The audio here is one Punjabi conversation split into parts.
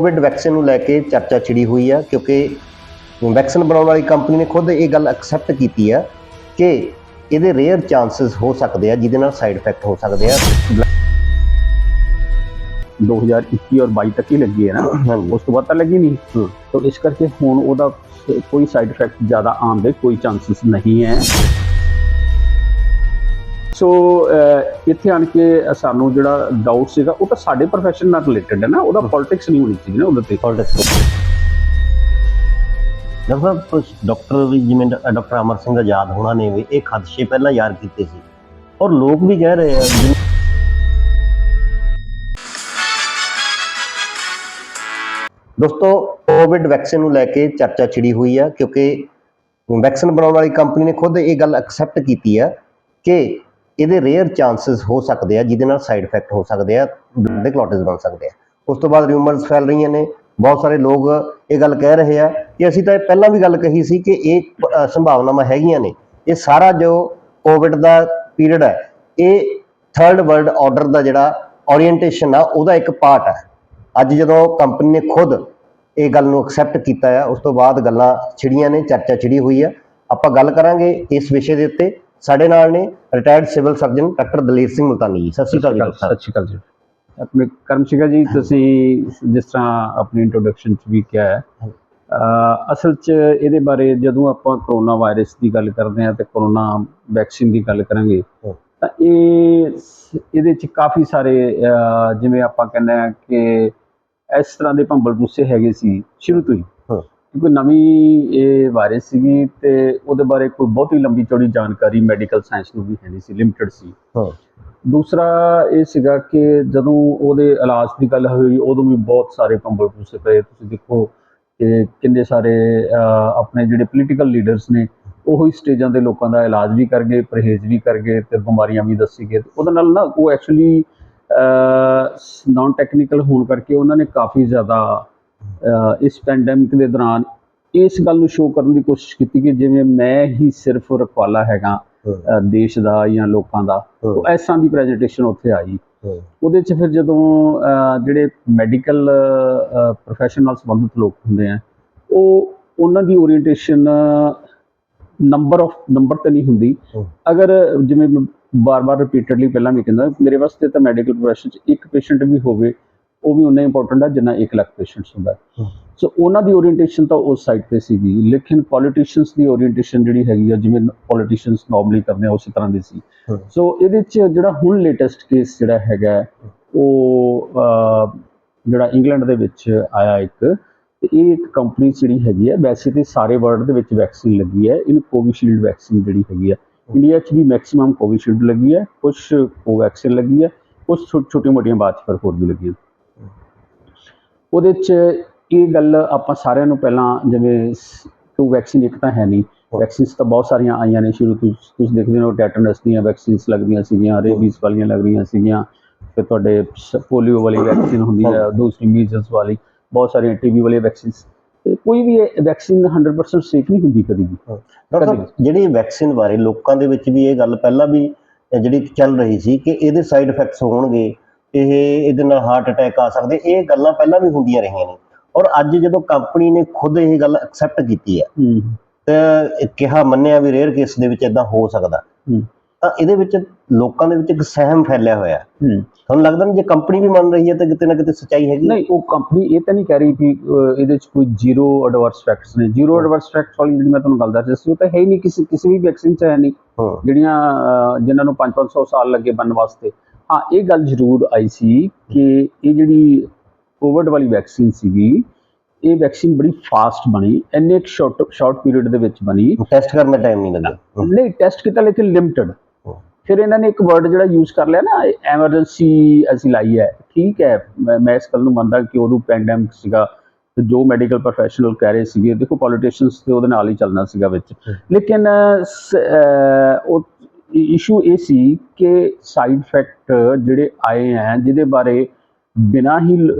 ਕੋਵਿਡ ਵੈਕਸੀਨ ਨੂੰ ਲੈ ਕੇ ਚਰਚਾ ਛਿੜੀ ਹੋਈ ਆ ਕਿਉਂਕਿ ਵੈਕਸੀਨ ਬਣਾਉਣ ਵਾਲੀ ਕੰਪਨੀ ਨੇ ਖੁਦ ਇਹ ਗੱਲ ਐਕਸੈਪਟ ਕੀਤੀ ਆ ਕਿ ਇਹਦੇ ਰੇਅਰ ਚਾਂਸਸ ਹੋ ਸਕਦੇ ਆ ਜਿਹਦੇ ਨਾਲ ਸਾਈਡ ਇਫੈਕਟ ਹੋ ਸਕਦੇ ਆ। 2021 ਔਰ 22 ਤੱਕ ਹੀ ਲੱਗੀ ਹੈ ਨਾ। ਉਸ ਤੋਂ ਬਾਅਦ ਤਾਂ ਲੱਗੀ ਨਹੀਂ। ਹੂੰ। ਤਾਂ ਇਸ ਕਰਕੇ ਹੁਣ ਉਹਦਾ ਕੋਈ ਸਾਈਡ ਇਫੈਕਟ ਜ਼ਿਆਦਾ ਆਉਣ ਦੇ ਕੋਈ ਚਾਂਸਸ ਨਹੀਂ ਹੈ। ਸੋ ਇੱਥੇ ਆਣ ਕੇ ਸਾਨੂੰ ਜਿਹੜਾ ਡਾਊਟ ਸੀਗਾ ਉਹ ਤਾਂ ਸਾਡੇ ਪ੍ਰੋਫੈਸ਼ਨ ਨਾਲ ਰਿਲੇਟਡ ਹੈ ਨਾ ਉਹਦਾ ਪੋਲਿਟਿਕਸ ਨਹੀਂ ਹੋਣੀ ਚਾਹੀਦੀ ਨਾ ਉਹਦੇ ਤੇ। ਡਾਕਟਰ ਡਾਕਟਰ ਵੀ ਜਿਵੇਂ ਡਾਕਟਰ ਅਮਰ ਸਿੰਘ ਆਜ਼ਾਦ ਹੋਣਾ ਨੇ ਵੀ ਇਹ ਖਦਸ਼ੇ ਪਹਿਲਾਂ ਯਾਰ ਕੀਤੇ ਸੀ। ਔਰ ਲੋਕ ਵੀ ਕਹਿ ਰਹੇ ਆ ਦੋਸਤੋ ਕੋਵਿਡ ਵੈਕਸੀਨ ਨੂੰ ਲੈ ਕੇ ਚਰਚਾ ਛਿੜੀ ਹੋਈ ਆ ਕਿਉਂਕਿ ਵੈਕਸੀਨ ਬਣਾਉਣ ਵਾਲੀ ਕੰਪਨੀ ਨੇ ਖੁਦ ਇਹ ਗੱਲ ਐਕਸੈਪਟ ਕੀਤੀ ਆ ਕਿ ਇਹਦੇ ਰੇਅਰ ਚਾਂਸਸ ਹੋ ਸਕਦੇ ਆ, ਜਿਹਦੇ ਨਾਲ ਸਾਈਡ ਇਫੈਕਟ ਹੋ ਸਕਦੇ ਆ ਦੇ ਕਲੋਟਸ ਬਣ ਸਕਦੇ ਆ। ਉਸ ਤੋਂ ਬਾਅਦ ਰਿਊਮਰਸ ਫੈਲ ਰਹੀਆਂ ਨੇ, ਬਹੁਤ ਸਾਰੇ ਲੋਕ ਇਹ ਗੱਲ ਕਹਿ ਰਹੇ ਆ ਕਿ ਅਸੀਂ ਤਾਂ ਇਹ ਪਹਿਲਾਂ ਵੀ ਗੱਲ ਕਹੀ ਸੀ ਕਿ ਇਹ ਸੰਭਾਵਨਾਵਾਂ ਹੈਗੀਆਂ ਨੇ। ਇਹ ਸਾਰਾ ਜੋ ਕੋਵਿਡ ਦਾ ਪੀਰੀਅਡ ਹੈ, ਇਹ ਥਰਡ ਵਰਲਡ ਆਰਡਰ ਦਾ ਜਿਹੜਾ ਓਰੀਐਂਟੇਸ਼ਨ ਆ, ਉਹਦਾ ਇੱਕ ਪਾਰਟ ਹੈ। ਅੱਜ ਜਦੋਂ ਕੰਪਨੀ ਨੇ ਖੁਦ ਇਹ ਗੱਲ ਨੂੰ ਐਕਸੈਪਟ ਕੀਤਾ ਆ, ਉਸ ਤੋਂ ਬਾਅਦ ਗੱਲਾਂ ਛਿੜੀਆਂ ਨੇ, ਚਰਚਾ ਛਿੜੀ ਹੋਈ ਆ। ਆਪਾਂ ਗੱਲ ਕਰਾਂਗੇ ਇਸ ਵਿਸ਼ੇ ਦੇ ਉੱਤੇ। ਸਾਡੇ ਨਾਲ ਨੇ retired civil surgeon doctor Daler Singh Multani ji ਸਤਿ ਸ਼੍ਰੀ ਅਕਾਲ ਜੀ ਡਾਕਟਰ ਸਾਹਿਬ। ਸਤਿ ਸ਼੍ਰੀ ਅਕਾਲ ਜੀ ਆਪਣੇ ਕਰਮ ਸਿੰਘਾ ਜੀ ਤੁਸੀਂ ਜਿਸ ਤਰ੍ਹਾਂ ਆਪਣੀ ਇੰਟਰੋਡਕਸ਼ਨ ਚ ਵੀ ਕਿਹਾ ਹੈ ਅਹ ਅਸਲ ਚ ਇਹਦੇ ਬਾਰੇ ਜਦੋਂ ਆਪਾਂ ਕਰੋਨਾ ਵਾਇਰਸ ਦੀ ਗੱਲ ਕਰਦੇ ਹਾਂ ਤੇ ਕਰੋਨਾ ਵੈਕਸੀਨ ਦੀ ਗੱਲ ਕਰਾਂਗੇ। ਤਾਂ ਇਹ ਸ- ਇਹਦੇ ਚ ਕਾਫੀ ਸਾਰੇ ਅਹ ਜਿਵੇਂ ਆਪਾਂ ਕਹਿੰਦੇ ਆ ਕਿ ਇਸ ਤਰ੍ਹਾਂ ਦੇ ਭੰਬਲ ਭੂਸੇ ਹੈਗੇ ਸੀ ਸ਼ੁਰੂ ਤੋਂ ਹੀ। ਕਿਉਂਕਿ ਨਵੀਂ ਇਹ ਵਾਇਰਸ ਸੀਗੀ ਤੇ ਉਹਦੇ ਬਾਰੇ ਕੋਈ ਬਹੁਤੀ ਲੰਬੀ ਚੌੜੀ ਜਾਣਕਾਰੀ ਮੈਡੀਕਲ ਸਾਇੰਸ ਨੂੰ ਵੀ ਹੈ ਨਹੀਂ ਸੀ ਲਿਮਟਿਡ ਸੀ। ਹਾਂ। ਦੂਸਰਾ ਇਹ ਸੀਗਾ ਕਿ ਜਦੋਂ ਉਹਦੇ ਇਲਾਜ ਦੀ ਗੱਲ ਹੋਈ ਉਦੋਂ ਵੀ ਬਹੁਤ ਸਾਰੇ ਕੰਬਲ ਪੂਸੇ ਪਏ। ਤੁਸੀਂ ਦੇਖੋ ਕਿ ਕਿੰਨੇ ਸਾਰੇ ਆਪਣੇ ਜਿਹੜੇ ਪੋਲੀਟੀਕਲ ਲੀਡਰਸ ਨੇ ਉਹੋ ਹੀ ਸਟੇਜਾਂ ਦੇ ਲੋਕਾਂ ਦਾ ਇਲਾਜ ਵੀ ਕਰ ਗਏ ਪਰਹੇਜ਼ ਵੀ ਕਰ ਗਏ ਤੇ ਬਿਮਾਰੀਆਂ ਵੀ ਦੱਸੀ ਗਏ। ਉਹਦੇ ਨਾਲ ਨਾ ਉਹ ਐਕਚੁਅਲੀ ਨਾਨ ਟੈਕਨੀਕਲ ਹੋਣ ਕਰਕੇ ਉਹਨਾਂ ਨੇ ਕਾਫੀ ਜ਼ਿਆਦਾ ਇਸ ਪੈਂਡੈਮਿਕ ਦੇ ਦੌਰਾਨ ਇਸ ਗੱਲ ਨੂੰ ਸ਼ੋਅ ਕਰਨ ਦੀ ਕੋਸ਼ਿਸ਼ ਕੀਤੀ ਕਿ ਜਿਵੇਂ ਮੈਂ ਹੀ ਸਿਰਫ ਰਖਵਾਲਾ ਹੈਗਾ ਦੇਸ਼ ਦਾ ਜਾਂ ਲੋਕਾਂ ਦਾ ਇਸ ਤਰ੍ਹਾਂ ਦੀ ਪ੍ਰੈਜੈਂਟੇਸ਼ਨ ਉੱਥੇ ਆਈ। ਉਹਦੇ 'ਚ ਫਿਰ ਜਦੋਂ ਜਿਹੜੇ ਮੈਡੀਕਲ ਪ੍ਰੋਫੈਸ਼ਨ ਨਾਲ ਸੰਬੰਧਿਤ ਲੋਕ ਹੁੰਦੇ ਆ ਉਹ ਉਹਨਾਂ ਦੀ ਓਰੀਐਂਟੇਸ਼ਨ ਨੰਬਰ ਆਫ ਨੰਬਰ ਤੇ ਨਹੀਂ ਹੁੰਦੀ। ਅਗਰ ਜਿਵੇਂ ਬਾਰ-ਬਾਰ ਰਿਪੀਟਡਲੀ ਪਹਿਲਾਂ ਵੀ ਕਹਿੰਦਾ ਮੇਰੇ ਵਾਸਤੇ ਤਾਂ ਮੈਡੀਕਲ ਪ੍ਰੋਫੈਸ਼ਨ 'ਚ ਇੱਕ ਪੇਸ਼ੈਂਟ ਵੀ ਹੋਵੇ ਉਹ ਵੀ ਉਨਾ ਇੰਪੋਰਟੈਂਟ ਹੈ ਜਿੰਨਾ 1 ਲੱਖ ਪੇਸ਼ੈਂਟਸ ਹੁੰਦਾ। ਸੋ ਉਹਨਾਂ ਦੀ ਓਰੀਐਂਟੇਸ਼ਨ ਤਾਂ ਉਸ ਸਾਈਡ ਤੇ ਸੀਗੀ। ਲੇਕਿਨ ਪੋਲੀਟੀਸ਼ੀਅਨਸ ਦੀ ਓਰੀਐਂਟੇਸ਼ਨ ਜਿਹੜੀ ਹੈਗੀ ਆ ਜਿਵੇਂ ਪੋਲੀਟੀਸ਼ੀਅਨਸ ਨਾਰਮਲੀ ਕਰਦੇ ਆ ਉਸੇ ਤਰ੍ਹਾਂ ਦੀ ਸੀ। ਸੋ ਇਹਦੇ 'ਚ ਜਿਹੜਾ ਹੁਣ ਲੇਟੈਸਟ ਕੇਸ ਜਿਹੜਾ ਹੈਗਾ ਉਹ ਜਿਹੜਾ ਇੰਗਲੈਂਡ ਦੇ ਵਿੱਚ ਆਇਆ ਇੱਕ ਤੇ ਇਹ ਇੱਕ ਕੰਪਨੀ ਜਿਹੜੀ ਹੈਗੀ ਹੈ ਵੈਸੇ ਤੇ ਸਾਰੇ ਵਰਲਡ ਦੇ ਵਿੱਚ ਵੈਕਸੀਨ ਲੱਗੀ ਹੈ ਇਹਨੂੰ ਕੋਵਿਸ਼ੀਲਡ ਵੈਕਸੀਨ ਜਿਹੜੀ ਹੈਗੀ ਹੈ। ਇੰਡੀਆ 'ਚ ਵੀ ਮੈਕਸਿਮਮ ਕੋਵਿਸ਼ੀਲਡ ਲੱਗੀ ਹੈ ਕੁਝ ਕੋਵੈਕਸਿਨ ਲੱਗੀ ਹੈ ਕੁਝ ਛੋਟੀ ਮੋਟੀਆਂ ਬਾਅਦ ਫਿਰ ਹੋਰ ਵੀ ਲੱਗੀਆਂ। ਉਹਦੇ 'ਚ ਇਹ ਗੱਲ ਆਪਾਂ ਸਾਰਿਆਂ ਨੂੰ ਪਹਿਲਾਂ ਜਿਵੇਂ ਕੋਵੈਕਸੀਨ ਇੱਕ ਤਾਂ ਹੈ ਨਹੀਂ ਵੈਕਸੀਨਸ ਤਾਂ ਬਹੁਤ ਸਾਰੀਆਂ ਆਈਆਂ ਨੇ ਸ਼ੁਰੂ ਤੋਂ ਤੁਸੀਂ ਦੇਖਦੇ ਹੋ ਟੈਟਨਸ ਦੀਆਂ ਵੈਕਸੀਨਸ ਲੱਗਦੀਆਂ ਸੀਗੀਆਂ ਰੇਬੀਜ਼ ਵਾਲੀਆਂ ਲੱਗ ਰਹੀਆਂ ਸੀਗੀਆਂ ਫਿਰ ਤੁਹਾਡੇ ਪੋਲੀਓ ਵਾਲੀ ਵੈਕਸੀਨ ਹੁੰਦੀ ਹੈ ਦੂਸਰੀ ਮੀਜ਼ਲਸ ਵਾਲੀ ਬਹੁਤ ਸਾਰੀਆਂ ਟੀਬੀ ਵਾਲੀ ਵੈਕਸੀਨਸ ਤੇ ਕੋਈ ਵੀ ਵੈਕਸੀਨ 100% ਸੇਫ ਨਹੀਂ ਹੁੰਦੀ ਕਦੀ ਵੀ। ਜਿਹੜੀ ਵੈਕਸੀਨ ਬਾਰੇ ਲੋਕਾਂ ਦੇ ਵਿੱਚ ਵੀ ਇਹ ਗੱਲ ਪਹਿਲਾਂ ਵੀ ਜਿਹੜੀ ਚੱਲ ਰਹੀ ਸੀ ਕਿ ਇਹਦੇ ਸਾਈਡ ਇਫੈਕਟਸ ਹੋਣਗੇ ਇਹ ਇਹਦੇ ਨਾਲ ਹਾਰਟ ਅਟੈਕ ਆ ਸਕਦੇ ਇਹ ਗੱਲਾਂ ਪਹਿਲਾਂ ਵੀ ਹੁੰਦੀਆਂ ਰਹੀਆਂ ਨੇ। ਔਰ ਅੱਜ ਜਦੋਂ ਕੰਪਨੀ ਨੇ ਖੁਦ ਇਹ ਗੱਲ ਐਕਸੈਪਟ ਕੀਤੀ ਹੈ ਤਾਂ ਕਿਹਾ ਮੰਨਿਆ ਵੀ ਰੇਅਰ ਕੇਸ ਦੇ ਵਿੱਚ ਇਦਾਂ ਹੋ ਸਕਦਾ। ਤਾਂ ਇਹਦੇ ਵਿੱਚ ਲੋਕਾਂ ਦੇ ਵਿੱਚ ਇੱਕ ਸਹਿਮ ਫੈਲਿਆ ਹੋਇਆ ਤੁਹਾਨੂੰ ਲੱਗਦਾ ਨਹੀਂ ਜੇ ਕੰਪਨੀ ਵੀ ਮੰਨ ਰਹੀ ਹੈ ਤਾਂ ਕਿਤੇ ਨਾ ਕਿਤੇ ਸੱਚਾਈ ਹੈਗੀ? ਨਹੀਂ ਉਹ ਕੰਪਨੀ ਇਹ ਤਾਂ ਨਹੀਂ ਕਹਿ ਰਹੀ ਕਿ ਇਹਦੇ ਚ ਕੋਈ ਜ਼ੀਰੋ ਐਡਵਰਸ ਫੈਕਟਸ ਨੇ। ਜ਼ੀਰੋ ਐਡਵਰਸ ਫੈਕਟਸ ਵਾਲੀ ਜਿਹੜੀ ਮੈਂ ਤੁਹਾਨੂੰ ਗੱਲ ਦੱਸ ਰਿਹਾ ਸੀ ਉਹ ਤਾਂ ਹੈ ਹੀ ਨਹੀਂ। ਕਿਸੇ ਕਿਸੇ ਵੀ ਵੈਕਸੀਨ ਚ ਹੈ ਨਹੀਂ। ਜਿਹੜੀਆਂ ਜਿਨ੍ਹਾਂ ਨੂੰ 5-500 ਸਾਲ ਲੱਗੇ ਬਣਨ ਵਾਸਤੇ। ਹਾਂ ਇਹ ਗੱਲ ਜ਼ਰੂਰ ਆਈ ਸੀ ਕਿ ਇਹ ਜਿਹੜੀ ਕੋਵਿਡ ਵਾਲੀ ਵੈਕਸੀਨ ਸੀਗੀ ਇਹ ਵੈਕਸੀਨ ਬੜੀ ਫਾਸਟ ਬਣੀ ਇੰਨੇ ਇੱਕ ਸ਼ਾਰਟ ਸ਼ਾਰਟ ਪੀਰੀਅਡ ਦੇ ਵਿੱਚ ਬਣੀ। ਟੈਸਟ ਕਰਨ ਦਾ ਟਾਈਮ ਨਹੀਂ ਲੱਗਾ ਨਹੀਂ ਟੈਸਟ ਕੀਤਾ ਲੇਕਿਨ ਲਿਮਟਿਡ ਫਿਰ ਇਹਨਾਂ ਨੇ ਇੱਕ ਵਰਡ ਜਿਹੜਾ ਯੂਜ਼ ਕਰ ਲਿਆ ਨਾ ਐਮਰਜੈਂਸੀ ਅਸੀਂ ਲਾਈ ਹੈ। ਠੀਕ ਹੈ ਮੈਂ ਇਸ ਗੱਲ ਨੂੰ ਮੰਨਦਾ ਕਿ ਉਦੋਂ ਪੈਂਡੈਮਿਕ ਸੀਗਾ ਤੇ ਜੋ ਮੈਡੀਕਲ ਪ੍ਰੋਫੈਸ਼ਨਲ ਕਹਿ ਰਹੇ ਸੀਗੇ ਦੇਖੋ ਪੋਲੀਟੀਸ਼ੀਅਨਸ ਤੇ ਉਹਦੇ ਨਾਲ ਹੀ ਚੱਲਣਾ ਸੀਗਾ ਵਿੱਚ। ਲੇਕਿਨ ਉਹ ਇਸ਼ੂ ਇਹ ਸੀ ਕਿ ਸਾਈਡ ਇਫੈਕਟ ਜਿਹੜੇ ਆਏ ਹੈ ਜਿਹਦੇ ਬਾਰੇ ਬਿਨਾਂ ਹੀ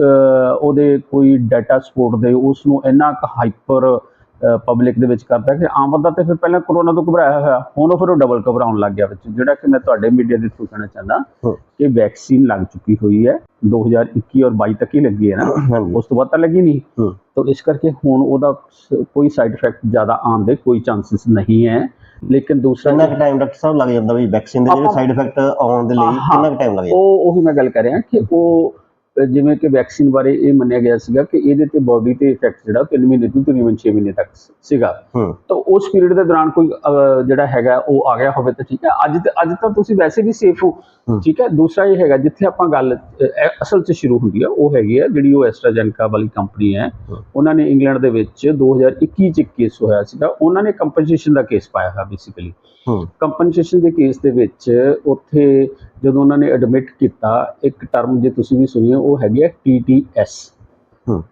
ਉਹਦੇ ਕੋਈ ਡਾਟਾ ਸਪੋਰਟ ਦੇ ਉਸ ਨੂੰ ਇੰਨਾ ਕੁ ਹਾਈਪਰ ਪਬਲਿਕ ਦੇ ਵਿੱਚ ਕਰਦਾ ਕਿ ਆਮ ਬੰਦਾ ਤੇ ਫਿਰ ਪਹਿਲਾਂ ਕਰੋਨਾ ਤੋਂ ਘਬਰਾਇਆ ਹੋਇਆ ਹੁਣ ਉਹ ਫਿਰ ਉਹ ਡਬਲ ਘਬਰਾਉਣ ਲੱਗ ਗਿਆ ਵਿੱਚ ਜਿਹੜਾ ਕਿ ਮੈਂ ਤੁਹਾਡੇ ਮੀਡੀਆ ਦੇ ਥਰੂ ਕਹਿਣਾ ਚਾਹੁੰਦਾ। ਕਿ ਵੈਕਸੀਨ ਲੱਗ ਚੁੱਕੀ ਹੋਈ ਹੈ 2021 ਔਰ 22 ਤੱਕ ਹੀ ਲੱਗੀ ਹੈ ਨਾ ਉਸ ਤੋਂ ਬਾਅਦ ਤਾਂ ਲੱਗੀ ਨਹੀਂ। ਤਾਂ ਇਸ ਕਰਕੇ ਹੁਣ ਉਹਦਾ ਕੋਈ ਸਾਈਡ ਇਫੈਕਟ ਜ਼ਿਆਦਾ ਆਉਣ ਦੇ ਕੋਈ ਚਾਂਸਸ ਨਹੀਂ ਹੈ ਲੇਕਿਨ ਦੂਸਰਾ ਕਿੰਨਾ ਟਾਈਮ ਡਾਕਟਰ ਸਾਹਿਬ ਲੱਗ ਜਾਂਦਾ ਵੀ ਵੈਕਸੀਨ ਦੇ ਜਿਹੜੇ ਸਾਈਡ ਇਫੈਕਟ ਆਉਣ ਦੇ ਲਈ। ਕਿੰਨਾ ਟਾਈਮ ਲੱਗ ਜਾਂਦਾ ਉਹ ਉਹੀ ਮੈਂ ਗੱਲ ਕਰ ਰਿਹਾ ਕਿ ਉਹ ਜਿਵੇਂ ਕਿ ਵੈਕਸੀਨ ਬਾਰੇ ਇਹ ਮੰਨਿਆ ਗਿਆ ਸੀਗਾ ਕਿ ਇਹਦੇ ਤੇ ਬਾਡੀ ਤੇ ਇਫੈਕਟ ਜਿਹੜਾ 3 ਮਹੀਨੇ ਤੋਂ ਤਕਰੀਬਨ 6 ਮਹੀਨੇ ਤੱਕ ਸੀਗਾ। ਤਾਂ ਉਸ ਪੀਰੀਅਡ ਦੇ ਦੌਰਾਨ ਕੋਈ ਜਿਹੜਾ ਹੈਗਾ ਉਹ ਆ ਗਿਆ ਹੋਵੇ ਤਾਂ ਠੀਕ ਹੈ। ਅੱਜ ਤੇ ਅੱਜ ਤਾਂ ਤੁਸੀਂ ਵੈਸੇ ਵੀ ਸੇਫ ਹੋ। ਠੀਕ ਹੈ। ਦੂਸਰਾ ਇਹ ਹੈਗਾ ਜਿੱਥੇ ਆਪਾਂ ਗੱਲ ਅਸਲ 'ਚ ਸ਼ੁਰੂ ਹੁੰਦੀ ਹੈ ਉਹ ਹੈਗੀ ਹੈ ਜਿਹੜੀ ਉਹ ਐਸਟਰਾਜੈਨਕਾ ਵਾਲੀ ਕੰਪਨੀ ਹੈ। ਉਹਨਾਂ ਨੇ ਇੰਗਲੈਂਡ ਦੇ ਵਿੱਚ 2021 ਚ ਕੇਸ ਹੋਇਆ ਸੀਗਾ। ਉਹਨਾਂ ਨੇ ਕੰਪਨਸੇਸ਼ਨ ਦਾ ਕੇਸ ਪਾਇਆ ਹੈ ਬੇਸਿਕਲੀ ਕੰਪਨਸੇਸ਼ਨ ਦੇ ਕੇਸ ਦੇ ਵਿੱਚ ਉੱਥੇ ਜਦੋਂ ਉਹਨਾਂ ਨੇ ਐਡਮਿਟ ਕੀਤਾ ਇੱਕ ਟਰਮ ਜੇ ਤੁਸੀਂ ਵੀ ਸੁਣੀ ਉਹ ਹੈਗੀ ਹੈ। TTS।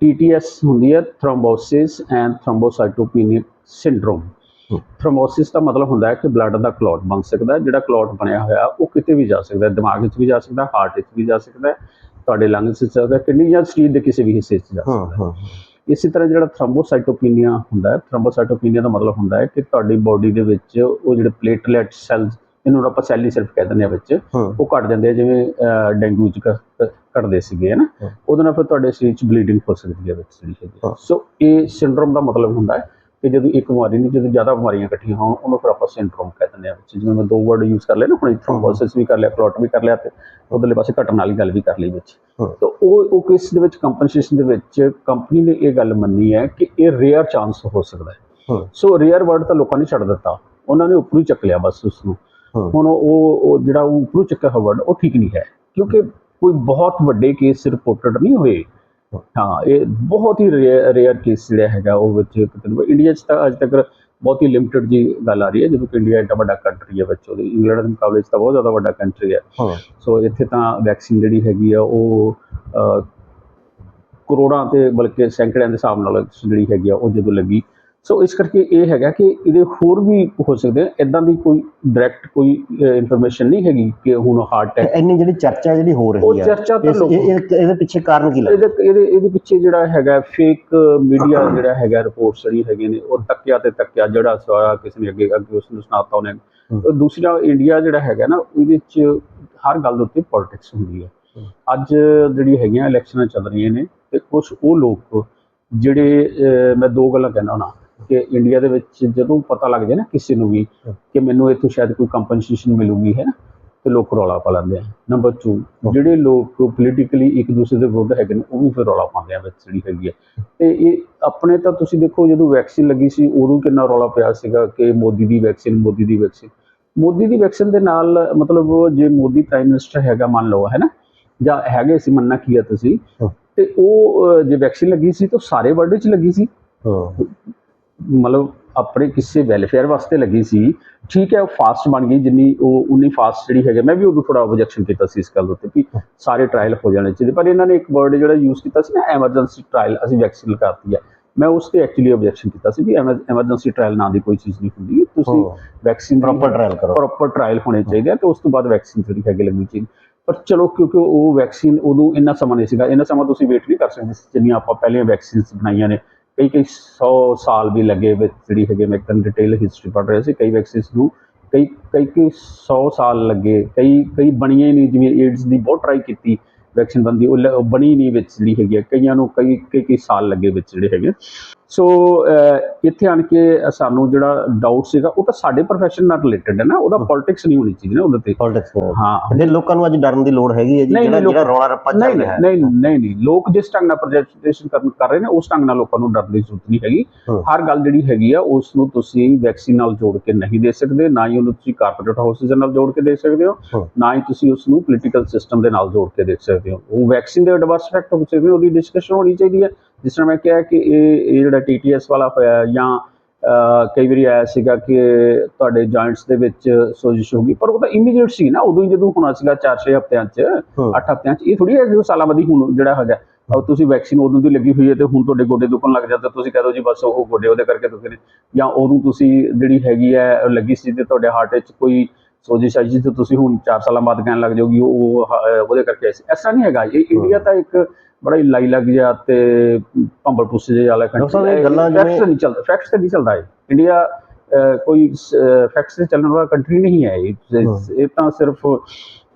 TTS ਹੁੰਦੀ ਹੈ ਥ੍ਰੋਮਬੋਸਿਸ ਐਂਡ ਥ੍ਰੋਮਬੋਸਾਈਟੋਪੀਨੀਆ ਸਿੰਡਰੋਮ ਹੂੰ। ਥ੍ਰੋਮਬੋਸਿਸ ਦਾ ਮਤਲਬ ਹੁੰਦਾ ਹੈ ਕਿ ਬਲੱਡ ਦਾ ਕਲੌਟ ਬਣ ਸਕਦਾ ਜਿਹੜਾ ਕਲੌਟ ਬਣਿਆ ਹੋਇਆ ਉਹ ਕਿਤੇ ਵੀ ਜਾ ਸਕਦਾ ਦਿਮਾਗ ਵਿੱਚ ਵੀ ਜਾ ਸਕਦਾ ਹਾਰਟ ਵਿੱਚ ਵੀ ਜਾ ਸਕਦਾ ਤੁਹਾਡੇ ਲੰਗਸ ਵਿੱਚ ਜਾ ਸਕਦਾ ਕਿਡਨੀ ਜਾਂ ਸਰੀਰ ਦੇ ਕਿਸੇ ਵੀ ਹਿੱਸੇ ਵਿੱਚ ਜਾ ਸਕਦਾ ਹੈ। ਹਾਂ। ਇਸੇ ਤਰ੍ਹਾਂ ਜਿਹੜਾ ਥ੍ਰੋਮਬੋਸਾਈਟੋਪੀਨੀਆ ਹੁੰਦਾ ਹੈ ਥ੍ਰੋਮਬੋਸਾਈਟੋਪੀਨੀਆ ਦਾ ਮਤਲਬ ਹੁੰਦਾ ਹੈ ਕਿ ਤੁਹਾਡੀ ਬਾਡੀ ਦੇ ਵਿੱਚ ਉਹ ਜਿਹੜੇ ਪਲੇਟਲੈਟ ਸੈਲਸ ਇਹਨੂੰ ਆਪਾਂ ਸੈੱਲ ਸਿਰਫ ਕਹਿ ਦਿੰਦੇ ਆ ਵਿੱਚ ਉਹ ਘਟ ਜਾਂਦੇ ਆ ਜਿਵੇਂ ਡੇਂਗੂ ਚ ਘਟਦੇ ਸੀਗੇ ਨਾ ਹਾਂ। ਉਹਦੇ ਨਾਲ ਫਿਰ ਤੁਹਾਡੇ ਸਰੀਰ ਚ ਬਲੀਡਿੰਗ ਹੋ ਸਕਦੀ ਹੈ ਵਿੱਚ। ਸੋ ਇਹ ਸਿੰਡਰੋਮ ਦਾ ਮਤਲਬ ਹੁੰਦਾ ਹੈ ਕਿ ਜਦੋਂ ਇੱਕ ਬਿਮਾਰੀ ਨਹੀਂ ਜਦੋਂ ਜ਼ਿਆਦਾ ਬਿਮਾਰੀਆਂ ਇਕੱਠੀਆਂ ਹੋਣ ਉਹਨੂੰ ਫਿਰ ਆਪਾਂ ਸਿੰਡਰੋਮ ਕਹਿ ਦਿੰਦੇ ਆ ਵਿੱਚ ਜਿਵੇਂ ਮੈਂ ਦੋ ਵਰਡ ਯੂਜ਼ ਕਰ ਲਏ ਨਾ ਹੁਣ ਥ੍ਰੋਮਬੋਸਿਸ ਵੀ ਕਰ ਲਿਆ ਕਲੌਟ ਵੀ ਕਰ ਲਿਆ ਤੇ ਉਧਰਲੇ ਪਾਸੇ ਘਟਣ ਵਾਲੀ ਗੱਲ ਵੀ ਕਰ ਲਈ ਵਿੱਚ। ਤਾਂ ਉਹ ਉਹ ਕੇਸ ਦੇ ਵਿੱਚ ਕੰਪਨਸੇਸ਼ਨ ਦੇ ਵਿੱਚ ਕੰਪਨੀ ਨੇ ਇਹ ਗੱਲ ਮੰਨੀ ਹੈ ਕਿ ਇਹ ਰੇਅਰ ਚਾਂਸ ਹੋ ਸਕਦਾ ਹੈ। ਸੋ ਰੇਅਰ ਵਰਡ ਤਾਂ ਲੋਕਾਂ ਨੇ ਛੱਡ ਦਿੱਤਾ। ਉਹਨਾਂ ਨੇ ਉੱਪਰੋਂ ਹੀ ਚੱਕ ਲਿਆ ਬਸ ਉਸ ਨੂੰ ਹੁਣ ਉਹ ਉਹ ਜਿਹੜਾ ਉਹ ਉੱਪਰੋਂ ਚੱਕਿਆ ਹੋਇਆ ਵਰਡ ਉਹ ਠੀਕ ਨਹੀਂ ਹੈ। ਕਿਉਂਕਿ ਕੋਈ ਬਹੁਤ ਵੱਡੇ ਕੇਸ ਰਿਪੋਰਟਡ ਨਹੀਂ ਹੋਏ। ਹਾਂ ਇਹ ਬਹੁਤ ਹੀ ਰੇਅਰ ਕੇਸ ਜਿਹੜਾ ਹੈਗਾ ਉਹ ਵਿੱਚ ਕਿਤੇ ਨਾ- ਇੰਡੀਆ 'ਚ ਤਾਂ ਅੱਜ ਤੱਕ ਬਹੁਤ ਹੀ ਲਿਮਟਿਡ ਜੀ ਗੱਲ ਆ ਰਹੀ ਹੈ ਜਦੋਂ ਕਿ ਇੰਡੀਆ ਐਡਾ ਵੱਡਾ ਕੰਟਰੀ ਹੈ ਵਿੱਚ ਉਹਦੇ ਇੰਗਲੈਂਡ ਦੇ ਮੁਕਾਬਲੇ 'ਚ ਤਾਂ ਬਹੁਤ ਜ਼ਿਆਦਾ ਵੱਡਾ ਕੰਟਰੀ ਹੈ। ਸੋ ਇੱਥੇ ਤਾਂ ਵੈਕਸੀਨ ਜਿਹੜੀ ਹੈਗੀ ਆ ਉਹ ਕਰੋੜਾਂ ਤੇ ਬਲਕਿ ਸੈਂਕੜਿਆਂ ਦੇ ਹਿਸਾਬ ਨਾਲ ਜਿਹੜੀ ਹੈਗੀ ਆ ਉਹ ਜਦੋਂ ਲੱਗੀ ਸੋ ਇਸ ਕਰਕੇ ਇਹ ਹੈਗਾ ਕਿ ਇਹਦੇ ਹੋਰ ਵੀ ਹੋ ਸਕਦੇ ਆ। ਇਦਾਂ ਦੀ ਕੋਈ ਡਾਇਰੈਕਟ ਕੋਈ ਇਨਫੋਰਮੇਸ਼ਨ ਨਹੀਂ ਹੈਗੀ ਕਿ ਹੁਣ ਹਾਰਟ ਅਟੈਕ ਇੰਨੀ ਜਿਹੜੀ ਚਰਚਾ ਜਿਹੜੀ ਹੋ ਉਹ ਰਹੀ ਹੈ ਚਰਚਾ ਤਾਂ ਲੋਕ ਇਹ- ਇਹ- ਇਹਦੇ ਪਿੱਛੇ ਕਾਰਨ ਕੀ ਲੱਗਦਾ? ਇਹਦੇ ਇਹਦੇ ਇਹਦੇ ਪਿੱਛੇ ਜਿਹੜਾ ਹੈਗਾ ਫੇਕ ਮੀਡੀਆ ਜਿਹੜਾ ਹੈਗਾ ਰਿਪੋਰਟਸ ਜਿਹੜੀ ਹੈਗੇ ਨੇ ਉਹ ਤੱਕਿਆ ਤੇ ਤੱਕਿਆ ਜਿਹੜਾ ਸਾਰਾ ਕਿਸੇ ਨੇ ਅੱਗੇ ਅੱਗੇ ਉਸ ਨੂੰ ਸੁਣਾਤਾ ਉਹਨੇ। ਉਹ ਦੂਸਰਾ ਇੰਡੀਆ ਜਿਹੜਾ ਹੈਗਾ ਨਾ ਉਹਦੇ ਚ ਹਰ ਗੱਲ ਦੇ ਉੱਤੇ ਪੋਲਿਟਿਕਸ ਹੁੰਦੀ ਹੈ। ਅੱਜ ਜਿਹੜੀ ਹੈਗੀਆਂ ਇਲੈਕਸ਼ਨਾਂ ਚੱਲ ਰਹੀਆਂ ਨੇ ਤੇ ਕੁਝ ਉਹ ਲੋਕ ਜਿਹੜੇ ਮੈਂ ਦੋ ਗੱਲਾਂ ਕਹਿਣਾ ਹੋਣਾ ਕਿ ਇੰਡੀਆ ਦੇ ਵਿੱਚ ਜਦੋਂ ਪਤਾ ਲੱਗ ਜਾਏ ਨਾ ਕਿਸੇ ਨੂੰ ਵੀ। ਕਿ ਮੈਨੂੰ ਇੱਥੋਂ ਸ਼ਾਇਦ ਕੋਈ ਕੰਪਨਸੇਸ਼ਨ ਮਿਲੂਗੀ ਹੈ ਨਾ ਤੇ ਲੋਕ ਰੌਲਾ ਪਾ ਲੈਂਦੇ ਆ ਨੰਬਰ 2 ਹਮ। ਜਿਹੜੇ ਲੋਕ ਪੋਲੀਟੀਕਲੀ ਇੱਕ ਦੂਸਰੇ ਦੇ ਵਿਰੁੱਧ ਹੈਗੇ ਨੇ ਉਹ ਵੀ ਫਿਰ ਰੌਲਾ ਪਾਉਂਦੇ ਆ ਵਿੱਚ ਜਿਹੜੀ ਹੈਗੀ ਹੈ ਤੇ ਇਹ ਆਪਣੇ ਤਾਂ ਤੁਸੀਂ ਦੇਖੋ ਜਦੋਂ ਵੈਕਸੀਨ ਲੱਗੀ ਸੀ ਉਦੋਂ ਕਿੰਨਾ ਰੌਲਾ ਪਿਆ ਸੀਗਾ ਕਿ ਮੋਦੀ ਦੀ ਵੈਕਸੀਨ ਮੋਦੀ ਦੀ ਵੈਕਸੀਨ ਮੋਦੀ ਦੀ ਵੈਕਸੀਨ ਦੇ ਨਾਲ ਮਤਲਬ ਜੇ ਮੋਦੀ ਪ੍ਰਾਈਮ ਮਿਨਿਸਟਰ ਹੈਗਾ ਮੰਨ ਲਓ ਹੈ ਨਾ ਜਾਂ ਹੈਗੇ ਸੀ ਮੰਨਣਾ ਕੀ ਆ ਤੁਸੀਂ। ਤੇ ਉਹ ਜੇ ਵੈਕਸੀਨ ਲੱਗੀ ਸੀ ਤਾਂ ਸਾਰੇ ਵਰਲਡ 'ਚ ਲੱਗੀ ਸੀ ਮਤਲਬ ਆਪਣੇ ਕਿਸੇ ਵੈਲਫੇਅਰ ਵਾਸਤੇ ਲੱਗੀ ਸੀ। ਠੀਕ ਹੈ ਉਹ ਫਾਸਟ ਬਣ ਗਈ ਜਿੰਨੀ ਉਹ ਉਨੀ ਫਾਸਟ ਜਿਹੜੀ ਹੈਗੇ ਮੈਂ ਵੀ ਉਦੋਂ ਥੋੜਾ ਆਬਜੈਕਸ਼ਨ ਕੀਤਾ ਸੀ ਇਸ ਗੱਲ ਉੱਤੇ ਵੀ ਸਾਰੇ ਟ੍ਰਾਇਲ ਹੋ ਜਾਣੇ ਚਾਹੀਦੇ। ਪਰ ਇਹਨਾਂ ਨੇ ਇੱਕ ਵਰਡ ਜਿਹੜਾ ਯੂਜ਼ ਕੀਤਾ ਸੀ ਨਾ ਐਮਰਜੈਂਸੀ ਟ੍ਰਾਇਲ ਅਸੀਂ ਵੈਕਸੀਨ ਲਗਾਤੀ ਹੈ ਮੈਂ ਉਸ ਤੇ ਐਕਚੁਅਲੀ ਆਬਜੈਕਸ਼ਨ ਕੀਤਾ ਸੀ ਵੀ ਐਮਰਜੈਂਸੀ ਟ੍ਰਾਇਲ ਨਾਂ ਦੀ ਕੋਈ ਚੀਜ਼ ਨਹੀਂ ਹੁੰਦੀ। ਤੁਸੀਂ ਵੈਕਸੀਨ ਪ੍ਰੋਪਰ ਟ੍ਰਾਇਲ ਕਰੋ। ਪ੍ਰੋਪਰ ਟ੍ਰਾਇਲ ਹੋਣੇ ਚਾਹੀਦੇ ਆ ਤੇ ਉਸ ਤੋਂ ਬਾਅਦ ਵੈਕਸੀਨ ਜਿਹੜੀ ਹੈਗੀ ਲੱਗਣੀ ਚਾਹੀਦੀ। ਪਰ ਚਲੋ ਕਿਉਂਕਿ ਉਹ ਵੈਕਸੀਨ ਉਦੋਂ ਇੰਨਾ ਸਮਾਂ ਨਹੀਂ ਸੀਗਾ। ਇੰਨਾ ਸਮਾਂ ਤੁਸੀਂ ਵੇਟ ਨਹੀਂ ਕਰ ਸਕਦੇ ਜਿੰਨੀਆਂ ਆਪਾਂ ਪਹਿਲੀਆਂ ਵੈਕਸੀਨਸ ਬਣਾਈਆਂ ਨੇ। ਕਈ ਕਈ 100 ਸਾਲ ਵੀ ਲੱਗੇ ਵਿੱਚ ਜਿਹੜੀ ਹੈਗੇ ਮੈਂ ਇੱਕ ਡਿਟੇਲ ਹਿਸਟਰੀ ਪੜ੍ਹ ਰਿਹਾ ਸੀ, ਕਈ ਵੈਕਸੀਨਸ ਨੂੰ, ਕਈ ਕਈ ਕਈ 100 ਸਾਲ ਲੱਗੇ, ਕਈ ਕਈ ਬਣੀਆਂ ਹੀ ਨਹੀਂ, ਜਿਵੇਂ ਏਡਸ ਦੀ ਬਹੁਤ ਟਰਾਈ ਕੀਤੀ ਵੈਕਸੀਨ ਬੰਦੀ ਉਹ ਬਣੀ ਨਹੀਂ ਵਿੱਚ ਜਿਹੜੀ ਹੈਗੀ ਆ ਕਈਆਂ ਨੂੰ ਕਈ ਕਈ ਕਈ ਸਾਲ ਲੱਗੇ ਵਿੱਚ ਜਿਹੜੇ ਹੈਗੇ ਸੋ ਇੱਥੇ ਆਣ ਕੇ ਸਾਨੂੰ ਜਿਹੜਾ ਡਾਊਟ ਸੀਗਾ ਉਹ ਤਾਂ ਸਾਡੇ profession ਨਾਲ ਰਿਲੇਟਡ ਹੈ ਨਾ ਉਹਦਾ ਪੋਲਿਟਿਕਸ ਨਹੀਂ ਹੋਣੀ ਚਾਹੀਦੀ ਨਾ ਉਹਦੇ ਤੇ। ਪੋਲਿਟਿਕਸ ਹਾਂ। ਦੇ ਲੋਕਾਂ ਨੂੰ ਅੱਜ ਡਰਨ ਦੀ ਲੋੜ ਹੈਗੀ ਹੈ ਜੀ ਜਿਹੜਾ ਜਿਹੜਾ ਰੌਲਾ ਰੱਪਾ ਚੱਲ ਰਿਹਾ ਹੈ। ਨਹੀਂ ਨਹੀਂ ਨਹੀਂ ਲੋਕ ਜਿਸ ਢੰਗ ਨਾਲ ਪ੍ਰੈਜੈਂਟੇਸ਼ਨ ਕਰ ਰਹੇ ਨੇ ਉਸ ਢੰਗ ਨਾਲ ਲੋਕਾਂ ਨੂੰ ਡਰਨ ਦੀ ਜ਼ਰੂਰਤ ਨਹੀਂ ਹੈਗੀ। ਹਾਂ। ਹਰ ਗੱਲ ਜਿਹੜੀ ਹੈਗੀ ਆ ਉਸ ਨੂੰ ਤੁਸੀਂ ਵੈਕਸੀਨ ਨਾਲ ਜੋੜ ਕੇ ਨਹੀਂ ਦੇ ਸਕਦੇ ਨਾ ਹੀ ਉਹਨੂੰ ਤੁਸੀਂ ਕਾਰਪੋਰੇਟ ਹਾਊਸਿਸ ਨਾਲ ਜੋੜ ਕੇ ਦੇ ਸਕਦੇ ਹੋ ਹਾਂ। ਨਾ ਹੀ ਤੁਸੀਂ ਉਸ ਨੂੰ ਪੋਲੀਟੀਕਲ ਸਿਸਟਮ ਦੇ ਨਾਲ ਜੋੜ ਕੇ ਦੇਖ ਸਕਦੇ ਹੋ। ਉਹ ਵੈਕਸੀਨ ਦੇ ਐਡਵਰਸ ਇਫੈਕਟ ਹੋ ਸਕਦੇ ਉਹਦੀ ਡਿਸਕਸ਼ਨ ਹੋਣੀ ਚਾਹੀਦੀ ਹੈ। ਜਿਸ ਤਰ੍ਹਾਂ ਮੈਂ ਕਿਹਾ ਕਿ ਇਹ ਇਹ ਜਿਹੜਾ ਟੀਟੀਐਸ ਵਾਲਾ ਹੋਇਆ ਜਾਂ ਕਈ ਵਾਰੀ ਆਇਆ ਸੀਗਾ ਕਿ ਤੁਹਾਡੇ ਜੁਆਇੰਟਸ ਦੇ ਵਿੱਚ ਸੋਜਿਸ਼ ਹੋਗੀ ਪਰ ਉਹ ਤਾਂ ਇਮੀਡੀਏਟ ਸੀ ਨਾ ਉਦੋਂ ਹੀ ਜਦੋਂ ਹੋਣਾ ਸੀਗਾ 4-6 ਹਫ਼ਤਿਆਂ 'ਚ ਹਾਂ। 8 ਹਫ਼ਤਿਆਂ 'ਚ ਇਹ ਥੋੜੀ ਹੈ ਕਿ ਸਾਲਾਂ ਬਾਅਦ ਹੀ ਹੁਣ ਜਿਹੜਾ ਹੈਗਾ। ਉਹ ਤੁਸੀਂ ਵੈਕਸੀਨ ਉਦੋਂ ਦੀ ਲੱਗੀ ਹੋਈ ਹੈ ਤੇ ਹੁਣ ਤੁਹਾਡੇ ਗੋਡੇ ਦੁਖਣ ਲੱਗ ਜਾਂਦਾ ਤੁਸੀਂ ਕਹ ਜੀ ਬਸ ਉਹ ਗੋਡੇ ਉਹਦੇ ਕਰਕੇ ਦੁਖਦੇ ਨੇ। ਜਾਂ ਉਦੋਂ ਤੁਸੀਂ ਜਿਹੜੀ ਹੈਗੀ ਹੈ ਲੱਗੀ ਸੀ ਤੇ ਤੁਹਾਡੇ ਹਾਰਟ ਵਿੱਚ ਕੋਈ ਸੋਜਿਸ਼ ਆਈ ਸੀ ਤੇ ਤੁਸੀਂ ਹੁਣ 4 ਸਾਲਾਂ ਬਾਅਦ ਕਹਿਣ ਲੱਗ ਜਾਓਗੀ ਉਹ ਹ- ਉਹਦੇ ਕਰਕੇ ਆਈ ਸੀ। ਐਸਾ ਨਹੀਂ ਹੈਗਾ ਇਹ ਇੰਡੀਆ ਤਾਂ ਇੱਕ ਬੜਾ ਹੀ ਲਾਈ ਲੱਗ ਜਿਹਾ ਤੇ ਭੰਬਲ ਪੁੱਸੇ ਜਿਹਾ ਵਾਲਾ ਸਾਹਿਬ, ਇਹ ਗੱਲਾਂ ਫੈਕਟਸ ਜਿਵੇਂ- ਨਹੀਂ ਚੱਲਦਾ ਫੈਕਟਸ ਤੇ ਨਹੀਂ ਚੱਲਦਾ ਹੈ ਇੰਡੀਆ ਕੋਈ ਫੈਕਟਸ ਤੇ ਚੱਲਣ ਵਾਲਾ ਕੰਟਰੀ ਨਹੀਂ ਹੈ ਇਹ। ਤਾਂ ਸਿਰਫ